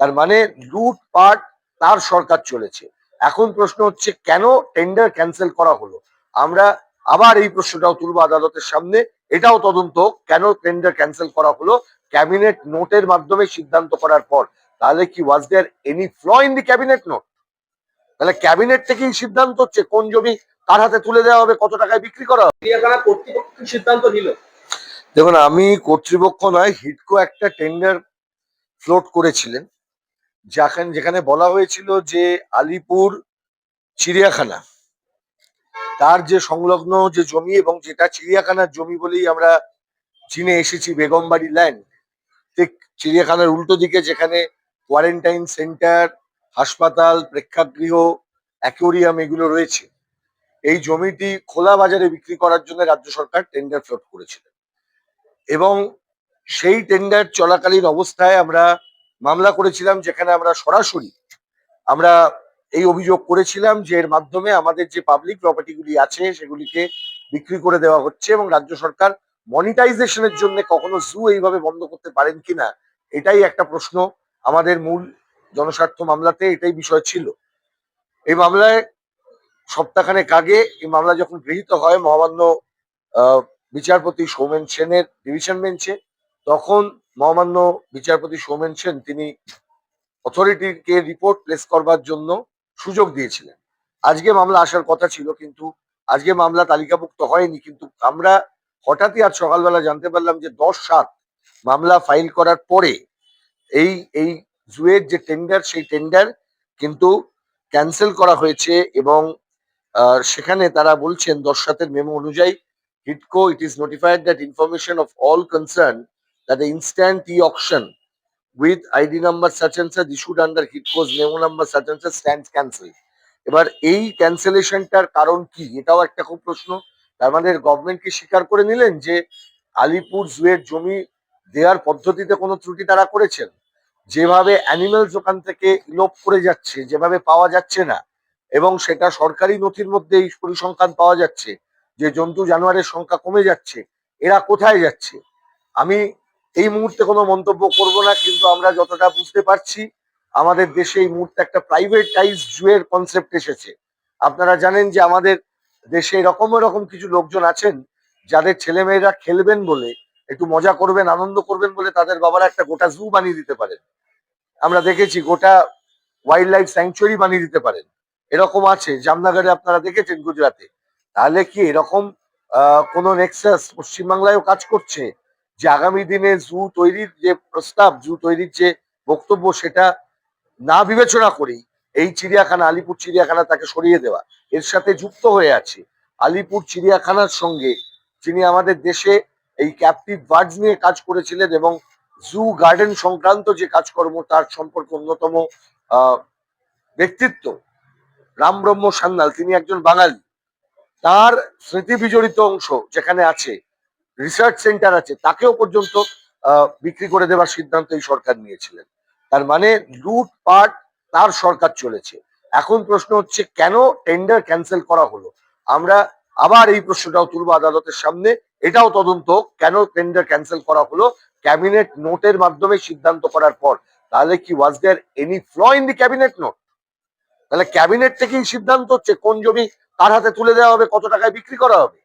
তার মানে লুটপাট তার সরকার চলেছে। এখন প্রশ্ন হচ্ছে কেন টেন্ডার ক্যান্সেল করা হলো? আমরা আবার এই প্রশ্নটাও তুলবো আদালতের সামনে। এটাও তদন্ত কেন টেন্ডার ক্যান্সেল করা হলো? ক্যাবিনেট নোটের মাধ্যমে সিদ্ধান্ত করার পর। তাহলে কি was there any flaw in the cabinet note তাহলে ক্যাবিনেট থেকেই সিদ্ধান্ত হচ্ছে কোন জমি কার হাতে তুলে দেওয়া হবে কত টাকায় বিক্রি করা হবে। কর্তৃপক্ষ সিদ্ধান্ত নিল? দেখুন আমি কর্তৃপক্ষ নয় হিটকো একটা টেন্ডার ফ্লোট করেছিলেন। যেখানে যেখানে বলা হয়েছিল যে আলিপুর চিড়িয়াখানা। তার যে সংলগ্ন যে জমি এবং যেটা চিড়িয়াখানার জমি বলেই আমরা চিনে এসেছি বেগমবাড়ি ল্যান্ড, ঠিক চিড়িয়াখানার উল্টো দিকে যেখানে কোয়ারেন্টাইন সেন্টার, হাসপাতাল, প্রেক্ষাগৃহ, অ্যাকোরিয়াম এগুলো রয়েছে। এই জমিটি খোলা বাজারে বিক্রি করার জন্য রাজ্য সরকার টেন্ডার ফ্লোট করেছিলেন এবং সেই টেন্ডার চলাকালীন অবস্থায় আমরা মামলা করেছিলাম যেখানে আমরা সরাসরি আমরা এই অভিযোগ করেছিলাম যে এর মাধ্যমে আমাদের যে পাবলিক প্রপার্টিগুলি আছে সেগুলিকে বিক্রি করে দেওয়া হচ্ছে এবং রাজ্য সরকার মনিটাইজেশনের জন্য কখনো জু এইভাবে বন্ধ করতে পারেন কিনা, এটাই একটা প্রশ্ন আমাদের মূল জনস্বার্থ মামলাতে এটাই বিষয় ছিল। এই মামলায় সপ্তাহখানেক আগে, এই মামলা যখন গৃহীত হয়, মহামান্য বিচারপতি সৌমেন সেনের ডিভিশন বেঞ্চে তখন মহামান্য বিচারপতি সৌমেন সেন তিনি অথরিটিকে রিপোর্ট প্লেস করবার জন্য সুযোগ দিয়েছিলেন। আজকে মামলা আসার কথা ছিল কিন্তু আজকে মামলা তালিকাভুক্ত হয়নি কিন্তু আমরা হঠাৎই আজ সকালবেলা জানতে পারলাম যে দশ সাত মামলা ফাইল করার পরে এই এই জুয়ের যে টেন্ডার, সেই টেন্ডার কিন্তু ক্যান্সেল করা হয়েছে এবং সেখানে তারা বলছেন দশ সাতের মেমো অনুযায়ী হিটকো, it is notified that information of all concern that instant e auction with ID number such and such issued under HITCO's memo number such and such stands cancelled. এবার এই ক্যান্সেলেশনটার কারণ কি? এটাও একটা খুব প্রশ্ন। তার মানে গভর্নমেন্ট কি স্বীকার করে নিলেন যে আলিপুর জুয়ের জমি দেওয়ার পদ্ধতিতে কোনো ত্রুটি তারা করেছেন? যেভাবে অ্যানিমেলস ওখান থেকে ইলোপ করে যাচ্ছে, যেভাবে পাওয়া যাচ্ছে না, এবং সেটা সরকারি নথির মধ্যে এই পরিসংখ্যান পাওয়া যাচ্ছে যে জন্তু জানোয়ারের সংখ্যা কমে যাচ্ছে, এরা কোথায় যাচ্ছে? আমি এই মুহূর্তে কোনো মন্তব্য করব না, কিন্তু আমরা যতটা বুঝতে পারছি, আমাদের দেশে এই মুহূর্তে একটা প্রাইভেটাইজ জুয়ের কনসেপ্ট এসেছে। আপনারা জানেন যে আমাদের দেশে এরকম এরকম কিছু লোকজন আছেন, যাদের ছেলেমেয়েরা খেলবেন বলে, একটু মজা করবেন, আনন্দ করবেন বলে তাদের বাবারা একটা গোটা জু বানিয়ে দিতে পারেন। আমরা দেখেছি গোটা ওয়াইল্ড লাইফ স্যাংচুয়ারি বানিয়ে দিতে পারেন। এরকম আছে, জামনগরে আপনারা দেখেছেন গুজরাটে। তাহলে কি এরকম কোনো নেক্সাস পশ্চিমবাংলায়ও কাজ করছে? যে আগামী দিনে জু তৈরির যে প্রস্তাব, জু তৈরির যে বক্তব্য সেটা না বিবেচনা করেই এই চিড়িয়াখানা, আলিপুর চিড়িয়াখানা তাকে সরিয়ে দেওয়া। এর সাথে যুক্ত হয়ে আছে। আলিপুর চিড়িয়াখানার সঙ্গে যিনি আমাদের দেশে এই ক্যাপটিভ বার্ডস নিয়ে কাজ করেছিলেন এবং জু গার্ডেন সংক্রান্ত যে কাজকর্ম তার সম্পর্কে অন্যতম ব্যক্তিত্ব রামব্রহ্ম সান্যাল, তিনি একজন বাঙালি। তার স্মৃতি বিজড়িত অংশ যেখানে আছে রিসার্চ সেন্টার আছে, তাকেও পর্যন্ত বিক্রি করে দেওয়ার সিদ্ধান্ত এই সরকার নিয়েছিলেন। তার মানে লুট পাট তার সরকার চলেছে। এখন প্রশ্ন হচ্ছে, কেন টেন্ডার ক্যান্সেল করা হলো? আমরা আবার এই প্রশ্নটাও তুলবো আদালতের সামনে, এটাও তদন্ত কেন টেন্ডার ক্যান্সেল করা হলো? ক্যাবিনেট নোটের মাধ্যমে সিদ্ধান্ত করার পর, তাহলে কি was there any flaw in the cabinet note তাহলে ক্যাবিনেট থেকেই সিদ্ধান্ত হচ্ছে, কোন জমি তার হাতে তুলে দেওয়া হবে, কত টাকায় বিক্রি করা হবে?